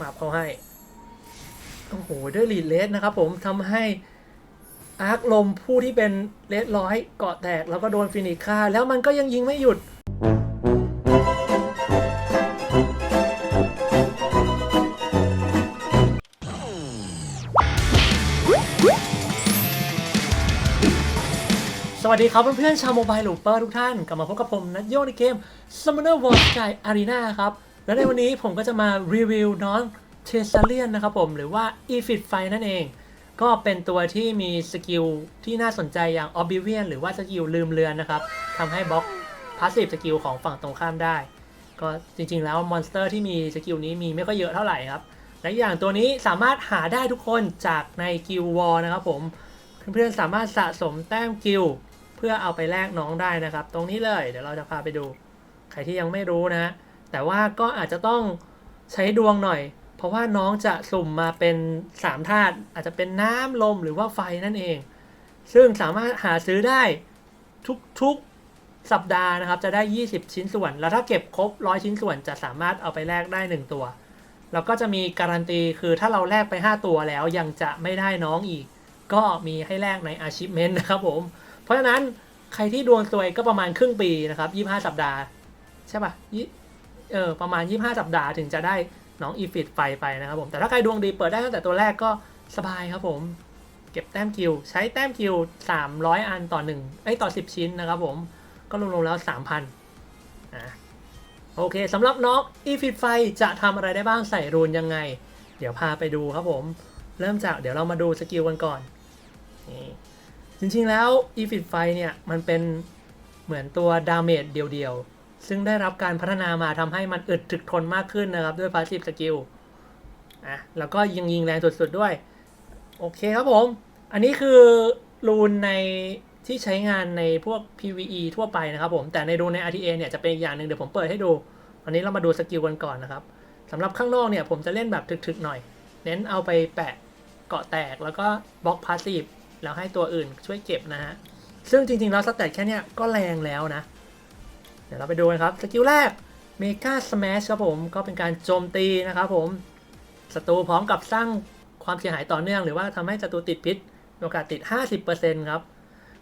มาเขาให้ โอ้โหด้วยลีดเลสนะครับผมทำให้อาร์คลมผู้ที่เป็นเลสร้อยเกาะแตก แล้วก็โดนฟินิกฆ่า แล้วมันก็ยังยิงไม่หยุดสวัสดีครับเพื่อนๆชาวโมบายลูเปอร์ทุกท่าน กลับมาพบกับผมนัทโยในเกม Summoner War Sky Arena ครับ และในวันนี้ผมก็จะมารีวิวน้องเทสเลียนนะครับผมหรือว่า e f i t ไฟนั่นเอง ก็เป็นตัวที่มีสกิลที่น่าสนใจอย่าง Oblivion หรือว่าสกิลลืมเลือนนะครับทำให้บล็อกพาสซีฟสกิลของฝั่งตรงข้ามได้ ก็จริงๆแล้วมอนสเตอร์ที่มีสกิลนี้มีไม่ค่อยเยอะเท่าไหร่ครับ และอีกอย่างตัวนี้สามารถหาได้ทุกคนจากในกิลวอลนะครับผมเพื่อนๆสามารถสะสมแต้มกิลเพื่อเอาไปแลกน้องได้นะครับ ตรงนี้เลยเดี๋ยวเราจะพาไปดู ใครที่ยังไม่รู้นะ แต่ว่าก็อาจจะต้องใช้ดวงหน่อย เพราะว่าน้องจะสุ่มมาเป็น3ธาตุอาจจะเป็นน้ำลมหรือว่าไฟนั่นเอง ซึ่งสามารถหาซื้อได้ทุกๆสัปดาห์นะครับ จะได้ 20 ชิ้นส่วน แล้วถ้าเก็บครบ 100 ชิ้นส่วนจะสามารถเอาไปแลกได้ 1 ตัว แล้วก็จะมีการันตีคือถ้าเราแลกไป 5 ตัวแล้วยังจะไม่ได้น้องอีก ก็มีให้แลกใน achievement นะครับผม เพราะฉะนั้นใครที่ดวงสวยก็ประมาณครึ่งปีนะครับ 25 สัปดาห์ ใช่ปะยี่ เออประมาณ 25 สัปดาห์ถึงจะได้น้องอีฟิตไฟไปนะครับผมแต่ถ้าใครดวงดีเปิดได้ตั้งแต่ตัวแรกก็สบายครับผม เก็บแต้มคิว ใช้แต้มคิว 300 อันต่อ1ไอ้ต่อ 10 ชิ้นนะครับผมก็รวมๆแล้ว 3,000อะโอเคสำหรับน้องอีฟิตไฟจะทำอะไรได้บ้างใส่รูนยังไง เดี๋ยวพาไปดูครับผม เริ่มจากเดี๋ยวเรามาดูสกิลกันก่อนนี่จริงๆแล้ว e f i t ไฟเนี่ยมันเป็นเหมือนตัวดาเมจเดียวๆ ซึ่งได้รับการพัฒนามาทำให้มันอึดถึกทนมากขึ้นนะครับ ด้วย Passive Skill อะแล้วก็ยิงยิงแรงสุดๆด้วย โอเคครับผม อันนี้คือรูนในที่ใช้งานในพวก PVE ทั่วไปนะครับผม แต่ในรูนใน RTA เนี่ยจะเป็นอีกอย่างหนึ่งเดี๋ยวผมเปิดให้ดูอันนี้เรามาดูสกิลกันก่อนนะครับสำหรับข้างนอกเนี่ยผมจะเล่นแบบถึกๆหน่อย เน้นเอาไปแปะเกาะแตกแล้วก็บล็อกพาสซีฟแล้วให้ตัวอื่นช่วยเก็บนะฮะซึ่งจริงๆแล้วสเตตแค่เนี้ยก็แรงแล้วนะ เดี๋ยวเราไปดูกันครับสกิลแรกเมกาส a s h ครับผมก็เป็นการโจมตีนะครับผมศัตรูพร้อมกับสร้างความเสียหายต่อเนื่อง หรือว่าทำให้ศัตรูติดพิษโอกาสติด 50%ครับ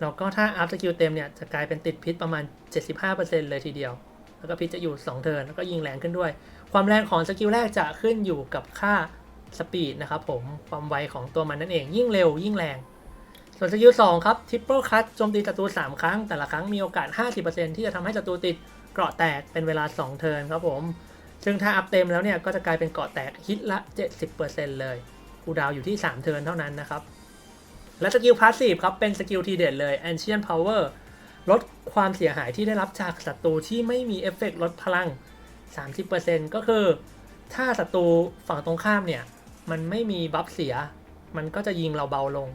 แล้วก็ถ้าอัพสกิลเต็มเนี่ยจะกลายเป็นติดพิษประมาณ 75%เลยทีเดียว แล้วก็พิษจะอยู่ 2 เทิร์นแล้วก็ยิงแรงขึ้นด้วย ความแรงของสกิลแรกจะขึ้นอยู่กับค่าสปีดนะครับผมความไวของตัวมันนั่นเองยิ่งเร็วยิ่งแรง ส่วนสกิล2ครับทิปเปิลคัตโจมตีศัตรู3 ครั้ง แต่ละครั้งมีโอกาส 50%ที่จะทำให้ศัตรูติดเกราะแตกเป็นเวลา 2 เทิร์นครับผม ซึ่งถ้าอัพเต็มแล้วเนี่ยก็จะกลายเป็นเกราะแตกฮิตละ 70%เลยคูดาวอยู่ที่ 3 เทิร์นเท่านั้นนะครับ และสกิลพาสซีฟครับเป็นสกิลทีเด็ดเลย Ancient Power ลดความเสียหายที่ได้รับจากศัตรูที่ไม่มีเอฟเฟกต์ลดพลัง 30%ก็คือ ถ้าศัตรูฝั่งตรงข้ามเนี่ยมันไม่มีบัฟเสีย มันก็จะยิงเราเบาลง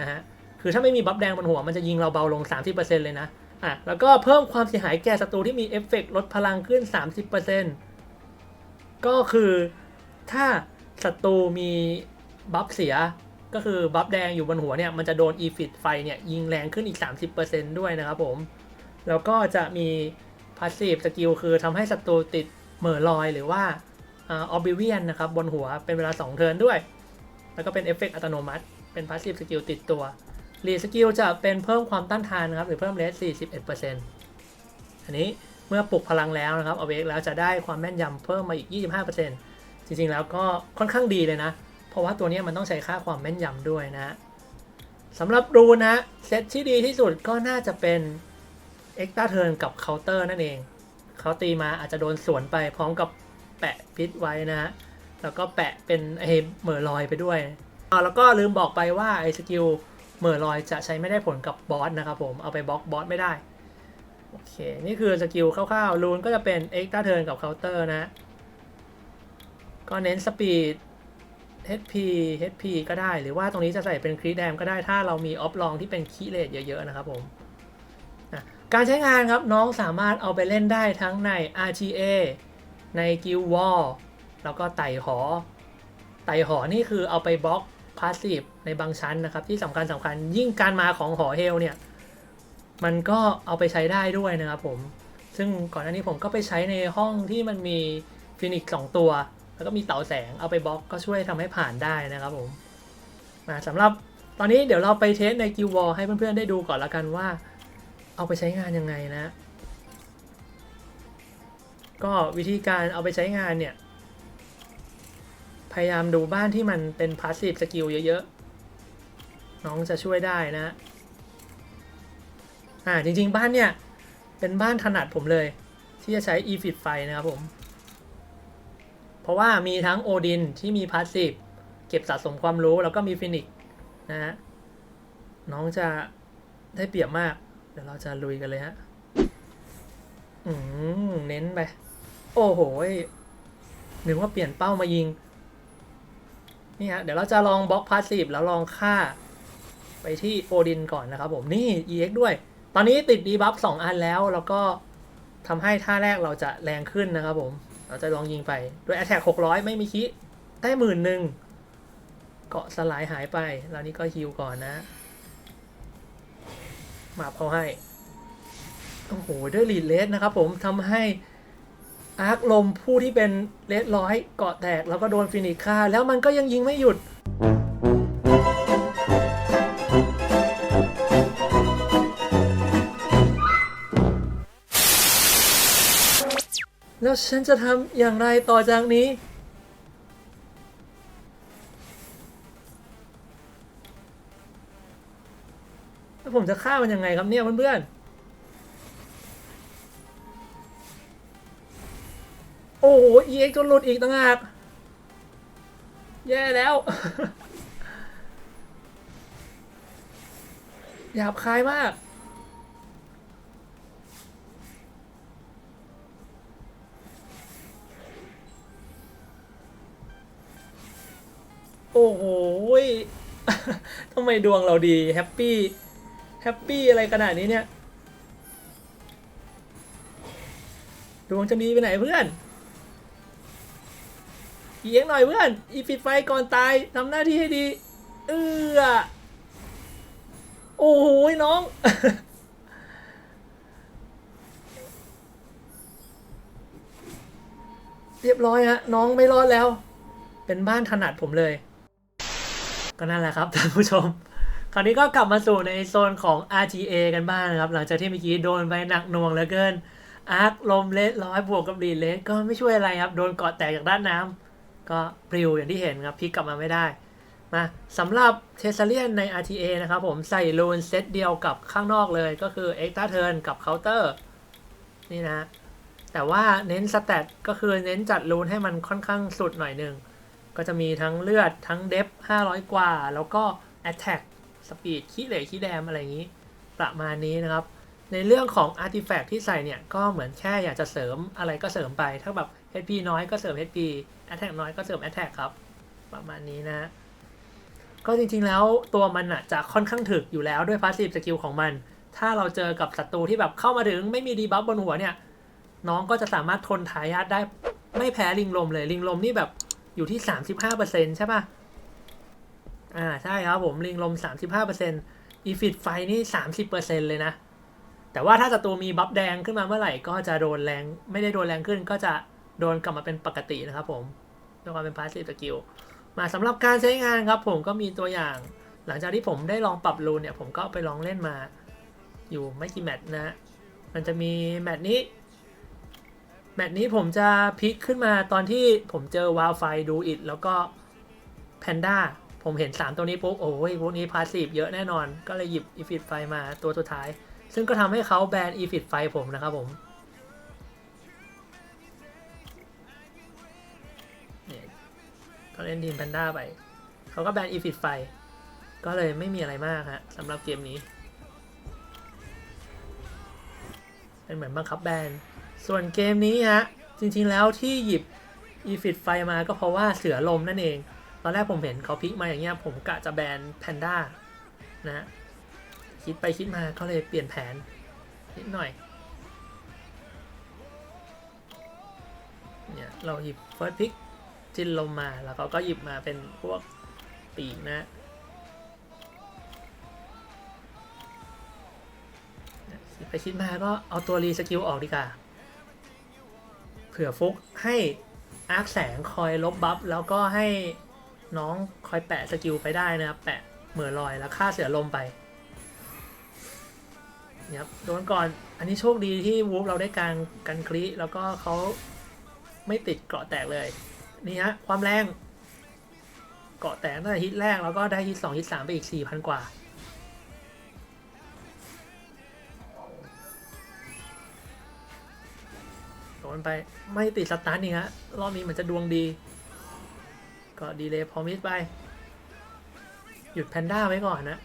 นะฮะ คือถ้าไม่มีบัฟแดงบนหัวมันจะยิงเราเบาลง 30%เลยนะอะแล้วก็เพิ่มความเสียหายแก่ศัตรูที่มีเอฟเฟกต์ลดพลังขึ้น 30%ก็คือถ้าศัตรูมีบัฟเสียก็คือบัฟแดงอยู่บนหัวเนี่ยมันจะโดนอีฟิตไฟเนี่ยยิงแรงขึ้นอีก 30%ด้วยนะครับผม แล้วก็จะมีพาสซีฟสกิลคือทำให้ศัตรูติดเหม่อลอยหรือว่าออบิเวียนนะครับบนหัวเป็นเวลา 2 เทิร์นด้วย แล้วก็เป็นเอฟเฟกต์อัตโนมัติ เป็นพาสซีฟสกิลติดตัว รีสกิลจะเป็นเพิ่มความต้านทานนะครับหรือเพิ่มเลส41%อันนี้เมื่อปลุกพลังแล้วนะครับเอาเวกแล้วจะได้ความแม่นยำเพิ่มมาอีก 25%จริงๆแล้วก็ค่อนข้างดีเลยนะ เพราะว่าตัวนี้มันต้องใช้ค่าความแม่นยำด้วยนะสำหรับรูนะเซตที่ดีที่สุดก็น่าจะเป็นเอ็กตาเทิร์นกับเคาน์เตอร์นั่นเองเขาตีมาอาจจะโดนสวนไปพร้อมกับแปะพิษไว้นะฮะแล้วก็แปะเป็นไอเหม่อลอยไปด้วยอ่าแล้วก็ลืมบอกไปว่าไอ้สกิล เหม่อลอยจะใช้ไม่ได้ผลกับบอสนะครับผมเอาไปบล็อกบอสไม่ได้โอเค นี่คือสกิลคร่าวๆ รูนก็จะเป็นเอ็กซ์ต a าเทิร์นกับเคาน์เตอร์นะ ก็เน้นสปีด HP HP ก็ได้ หรือว่าตรงนี้จะใส่เป็นครีแดมก็ได้ถ้าเรามีออฟลองที่เป็นคีเลตเยอะๆนะครับผมการใช้งานครับน้องสามารถเอาไปเล่นได้ทั้งใน RTA ใน Guild War แล้วก็ไต่หอ ไต่หอนี่คือเอาไปบล็อก พาสซีฟในบางชั้นนะครับ ที่สำคัญสำคัญยิ่งการมาของหอเฮลเนี่ย มันก็เอาไปใช้ได้ด้วยนะครับผม ซึ่งก่อนหน้านี้ผมก็ไปใช้ในห้องที่มันมีฟินิกสองตัว แล้วก็มีเต๋าแสงเอาไปบล็อกก็ช่วยทำให้ผ่านได้นะครับผมมาสำหรับตอนนี้เดี๋ยวเราไปเทสในกิววอลให้เพื่อนๆได้ดูก่อนละกันว่า เอาไปใช้งานยังไงนะ ก็วิธีการเอาไปใช้งานเนี่ย พยายามดูบ้านที่มันเป็นพาสซีฟสกิลเยอะๆ น้องจะช่วยได้นะ อ่าจริงๆ บ้านเนี่ย เป็นบ้านถนัดผมเลย ที่จะใช้ e f i t ไฟนะครับผม เพราะว่ามีทั้งโอดินที่มีพาสซีฟเก็บสะสมความรู้แล้วก็มีฟินิกนะฮะ น้องจะได้เปรียบมาก เดี๋ยวเราจะลุยกันเลยฮะ อืม เน้นไป โอ้โหนึกว่าเปลี่ยนเป้ามายิง นี่ฮะเดี๋ยวเราจะลองบล็อกพาสซีฟแล้วลองฆ่า ไปที่โอดินก่อนนะครับผมนี่ EX ด้วย ตอนนี้ติดดีบัฟสองอันแล้วแล้วก็ทำให้ท่าแรกเราจะแรงขึ้นนะครับผม เราจะลองยิงไปด้วย Attack 600 ไม่มีคิได้หมื่นหนึ่งเกาะสลายหายไปแล้วนี่ก็ฮิวก่อนนะมาพอให้โอ้โหด้วยลีดเลสนะครับผมทำให้ อาร์คลมผู้ที่เป็นเลสร้อยเกาะแตก แล้วก็โดนฟินิกฆ่า แล้วมันก็ยังยิงไม่หยุด แล้วฉันจะทำอย่างไรต่อจากนี้แล้วผมจะฆ่ามันยังไงครับเนี่ยเพื่อนๆ อ้โห EX จนหลุดอีกต่างหากแย่แล้วหยาบคายมากโอ้โหทำไมดวงเราดี แฮปปี้ แฮปปี้อะไรขนาดนี้เนี่ย ดวงจะดีไปไหนเพื่อน เอียงหน่อยเพื่อน อีปิดไฟก่อนตายทำหน้าที่ให้ดี เออโอ้โหน้อง เรียบร้อยฮะ น้องไม่รอดแล้ว เป็นบ้านถนัดผมเลย ก็นั่นแหละครับท่านผู้ชม คราวนี้ก็กลับมาสู่ในโซนของ RTA กันบ้างนะครับ หลังจากที่เมื่อกี้โดนไปหนักหน่วงเหลือเกินอาร์คลมเลสร้อยบวกกับรีเลสก็ไม่ช่วยอะไรครับ โดนเกาะแตกจากด้านน้ำ ก็ปลิวอย่างที่เห็นครับพลิกกลับมาไม่ได้มาสำหรับเทสเลียนใน RTA นะครับผมใส่ลูนเซตเดียวกับข้างนอกเลยก็คือ Extra Turn กับ Counter นี่นะ แต่ว่าเน้นสแตทก็คือเน้นจัดลูนให้มันค่อนข้างสุดหน่อยหนึ่ง ก็จะมีทั้งเลือดทั้งเดฟ500 กว่า แล้วก็ Attack สปีดขี้เหล่ขี้แดมอะไรอย่างนี้ ประมาณนี้นะครับ ในเรื่องของ Artifact ที่ใส่เนี่ย ก็เหมือนแค่อยากจะเสริมอะไรก็เสริมไป ถ้าแบบ HP น้อยก็เสริม HP Attack น้อยก็เสริม Attack ครับ ประมาณนี้นะ ก็จริงๆแล้วตัวมันอะจะค่อนข้างถึกอยู่แล้วด้วย Passive Skill ของมัน ถ้าเราเจอกับศัตรูที่แบบเข้ามาถึงไม่มีดีบัฟบนหัวเนี่ย น้องก็จะสามารถทนทายาทได้ไม่แพ้ลิงลมเลยลิงลมนี่แบบอยู่ที่ 35%ใช่ปะอ่าใช่ครับผมลิงลม 35%อีฟิตไฟนี่ 30%เลยนะแต่ว่าถ้าศัตรูมีบัฟแดงขึ้นมาเมื่อไหร่ก็จะโดนแรง ไม่ได้โดนแรงขึ้นก็จะโดนกลับมาเป็นปกตินะครับผม ด้วยความเป็นพาสซีฟสกิลมาสำหรับการใช้งานครับผมก็มีตัวอย่าง หลังจากที่ผมได้ลองปรับรูนเนี่ย ผมก็ไปลองเล่นมาอยู่ไม่กี่แมตช์นะมันจะมีแมตช์นี้ แมตช์นี้ผมจะพลิกขึ้นมาตอนที่ผมเจอวาวไฟดูอิดแล้วก็แพนด้าผมเห็น 3 ตัวนี้ปุ๊บโอ้ยพวกนี้พาสซีฟเยอะแน่นอน ก็เลยหยิบอีฟิตไฟมาตัวสุดท้าย ซึ่งก็ทำให้เขาแบนอีฟิตไฟผมนะครับผม เล่นทีมแพนด้าไป เขาก็แบนอีฟิตไฟ ก็เลยไม่มีอะไรมากฮะสำหรับเกมนี้ เป็นเหมือนบังคับแบน ส่วนเกมนี้ฮะ จริงๆแล้วที่หยิบ e f i t ไฟมาก็เพราะว่าเสือลมนั่นเอง ตอนแรกผมเห็นเขาพลิกมาอย่างเงี้ยผมกะจะแบนแพนด้านะ คิดไปคิดมาก็เลยเปลี่ยนแผนนิดหน่อยเนี่ยเราหยิบเฟิร์สพิก จินลมมาแล้วเขาก็หยิบมาเป็นพวกปีกนะคิดไปคิดมาก็เอาตัวรีสกิลออกดีกว่าเผื่อฟุกให้อาร์คแสงคอยลบบัฟแล้วก็ให้น้องคอยแปะสกิลไปได้นะครับแปะเหมือลอยแล้วฆ่าเสือลมไปเนี่ยครับโดนก่อนอันนี้โชคดีที่วูฟเราได้การกันคลิแล้วก็เขาไม่ติดเกราะแตกเลย นี่ฮะความแรง เกาะแตกตั้งแต่ฮิตแรกแล้วก็ได้ฮิตสองฮิตสามไปอีกสี่พันกว่า โดนไปไม่ติดสตาร์ทนี่ฮะ รอบนี้เหมือนจะดวงดี ก็ดีเลยพอมิสไป หยุดแพนด้าไว้ก่อนนะ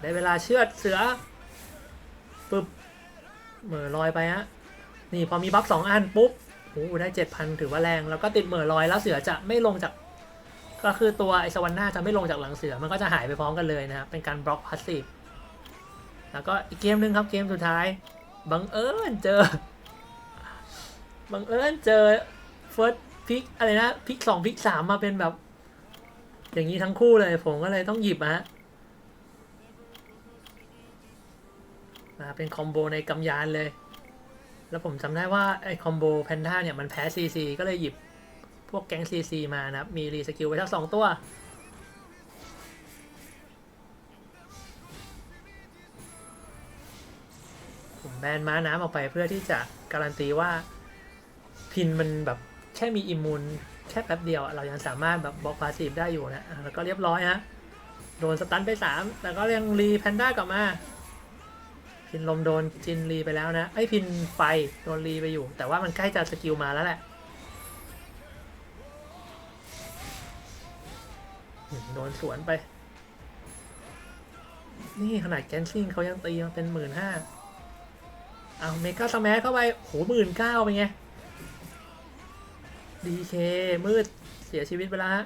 ได้เวลาเชือดเสือปึ๊บเหม่อลอยไปฮะนี่พอมีบัฟสองอันปุ๊บ โอ้โหได้เจ็ดพันถือว่าแรง แล้วก็ติดเหม่อลอยแล้วเสือจะไม่ลงจาก ก็คือตัวไอสวรรค์หน้าจะไม่ลงจากหลังเสือมันก็จะหายไปพร้อมกันเลยนะครับ เป็นการบล็อกพาสซีฟแล้วก็อีกเกมหนึ่งครับเกมสุดท้าย บังเอิญเจอ บังเอิญเจอเฟิร์สพิกอะไรนะพิกสองพิกสามมาเป็นแบบ อย่างนี้ทั้งคู่เลยผมก็เลยต้องหยิบอะฮะมาเป็นคอมโบในกำยานเลย แล้วผมจำได้ว่าไอ้คอมโบแพนด้าเนี่ยมันแพ้ซีซีก็เลยหยิบพวกแก๊งซีซีมานะครับ มีรีสกิลไปทั้งสองตัว ผมแบนม้าน้ำออกไปเพื่อที่จะการันตีว่าพินมันแบบแค่มีอิมมูนแค่แป๊บเดียว เรายังสามารถแบบบล็อกพาสีฟได้อยู่นะ แล้วก็เรียบร้อยฮะ โดนสตันไป 3แต่ก็ยังรีแพนด้ากลับมา พินลมโดนจินรีไปแล้วนะไอยพินไฟโดนรีไปอยู่ แต่ว่ามันใกล้จะสกิลมาแล้วแหละโดนสวนไป นี่ขนาดแกนซิงเขายังตีมาเป็นหมื่นห้าเอาเมกาสแมชเข้าไปโหหมื่นเก้าเป็นไงดีเคมืดเสียชีวิตไปแล้วฮะ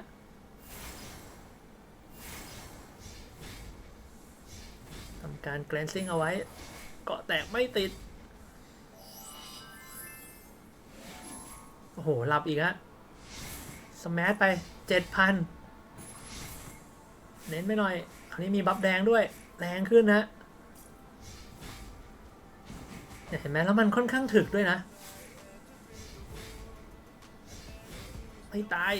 ทำการแกลนซิ่งเอาไว้ เกาะแตกไม่ติด โอ้โหหลับอีกฮะสแมชไปเจ็ดพันเน้นไปหน่อย คราวนี้มีบัฟแดงด้วย แรงขึ้นนะเห็นไหมแล้วมันค่อนข้างถึกด้วยนะ ไม่ตาย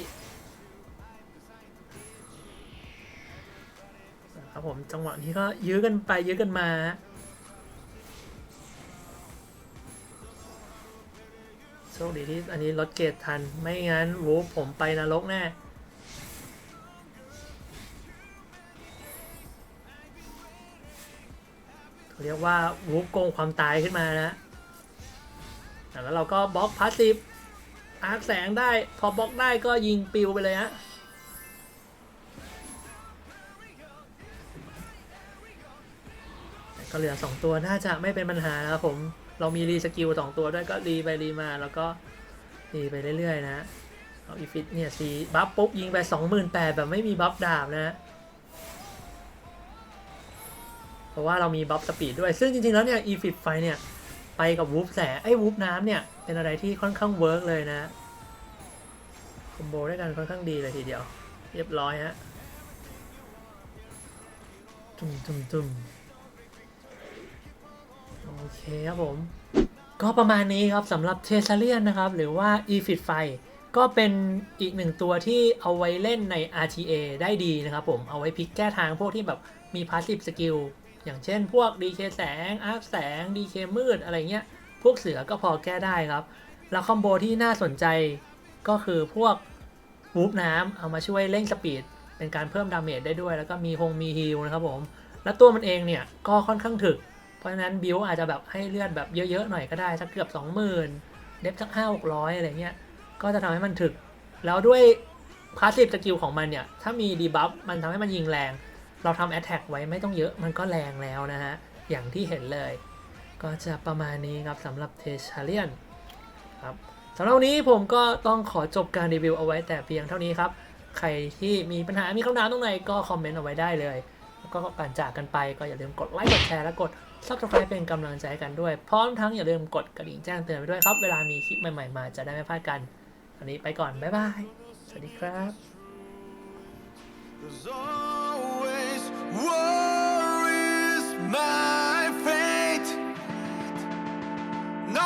ครับผมจังหวะนี้ก็ยื้อกันไปยื้อกันมา โชคดีที่อันนี้ลดเกรดทัน ไม่งั้นวูฟผมไปนรกแน่เรียกว่าวูฟโกงความตายขึ้นมานะแล้วเราก็บล็อกพาสซีฟอาร์คแสงได้ พอบล็อกได้ก็ยิงปิวไปเลยฮะก็เหลือ 2 ตัวน่าจะไม่เป็นปัญหานะครับผม เรามีรีสกิลสองตัวด้วยก็รีไปรีมาแล้วก็รีไปเรื่อยๆนะเอาอีฟิตเนี่ยสีบัฟปุ๊บยิงไป28,000แบบไม่มีบัฟดาบนะเพราะว่าเรามีบัฟสปีดด้วย ซึ่งจริงๆแล้วเนี่ยอีฟิตไฟเนี่ยไปกับวูฟแสไอ้วูฟน้ำเนี่ยเป็นอะไรที่ค่อนข้างเวิร์กเลยนะคอมโบด้วยกันค่อนข้างดีเลยทีเดียว เรียบร้อยฮะจุ่มจุ่มจุ่ม โอเคครับผม ก็ประมาณนี้ครับสำหรับเทเซเลียนนะครับ หรือว่า e f i t ไฟก็เป็นอีกหนึ่งตัวที่เอาไว้เล่นใน RTA ได้ดีนะครับผม เอาไว้พลิกแก้ทางพวกที่แบบมีพาสซีฟสกิลอย่างเช่นพวก DK แสง อาร์คแสง DK มืดอะไรเงี้ย พวกเสือก็พอแก้ได้ครับ แล้วคอมโบที่น่าสนใจก็คือพวกวูฟน้ำเอามาช่วยเร่งสปีด เป็นการเพิ่มดาเมจได้ด้วย แล้วก็มีฮงมีฮิลนะครับผม แล้วตัวมันเองเนี่ยก็ค่อนข้างถึก เพราะฉะนั้นบิวอาจจะแบบให้เลือดแบบเยอะๆหน่อยก็ได้สักเกือบ20,000เด็บสักห้าหกร้อยอะไรเงี้ยก็จะทำให้มันถึก แล้วด้วยพาสซีฟสกิลของมันเนี่ย ถ้ามีดีบัฟมันทำให้มันยิงแรง เราทำแอตแทกไว้ไม่ต้องเยอะมันก็แรงแล้วนะฮะ อย่างที่เห็นเลย ก็จะประมาณนี้ครับสำหรับเทชาเลียนครับสำหรับวันนี้ผมก็ต้องขอจบการรีวิวเอาไว้แต่เพียงเท่านี้ครับ ใครที่มีปัญหามีคำถามตรงไหนก็คอมเมนต์เอาไว้ได้เลย แล้วก็ก่อนจากกันไปก็อย่าลืมกดไลค์กดแชร์และกด subscribe เป็นกำลังใจกันด้วย พร้อมทั้งอย่าลืมกดกระดิ่งแจ้งเตือนไปด้วยครับ เวลามีคลิปใหม่ ๆ มาจะได้ไม่พลาดกันวันนี้ไปก่อน บ๊ายบาย สวัสดีครับ There's always war is my fate. No